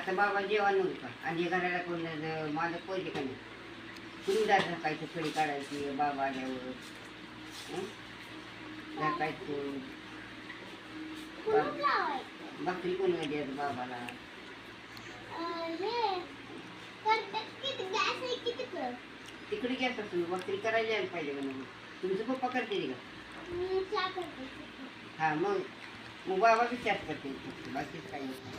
आता बाबा जेवण नव्हतं. आणि घराला कोण मालक पोहोचले का नाही. कुणी जात सकाळची फळी काढायची बाबा आल्यावर? झाकायचं. भाकरी कोण द्यायचं बाबाला? तिकडे? गॅस असून भाकरी करायला यायला पाहिजे का नाही? तुमचं पप्पा करते का? हा मग मग बाबा विचार करते बाकीच काही नाही.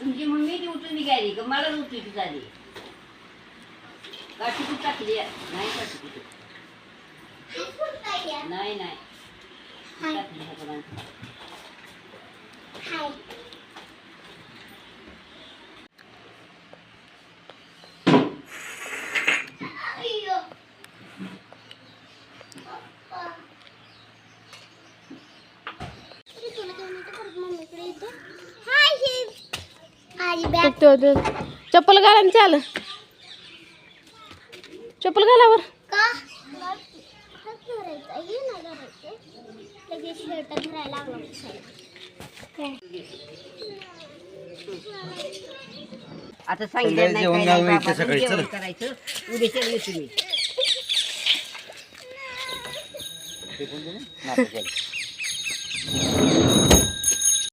तुमची मम्मी ती उठून निघाली का मला उठली झाली काठी कुठं टाकली आहे? नाही काठी कुठं. नाही नाही. टाकली आहे का नाही? हाय अय्यो. पप्पा. तरी तुला काय म्हणते, परत मम्मीकडे येते. हाय, ही. माझी बॅग. तो- तो- चप्पल घाला ना चाल. चप्पल घालावर? आता सांगितलं नाही काय बाबा, जेवण. करायचं. उद्याच्या दिवशी पण तुम्ही.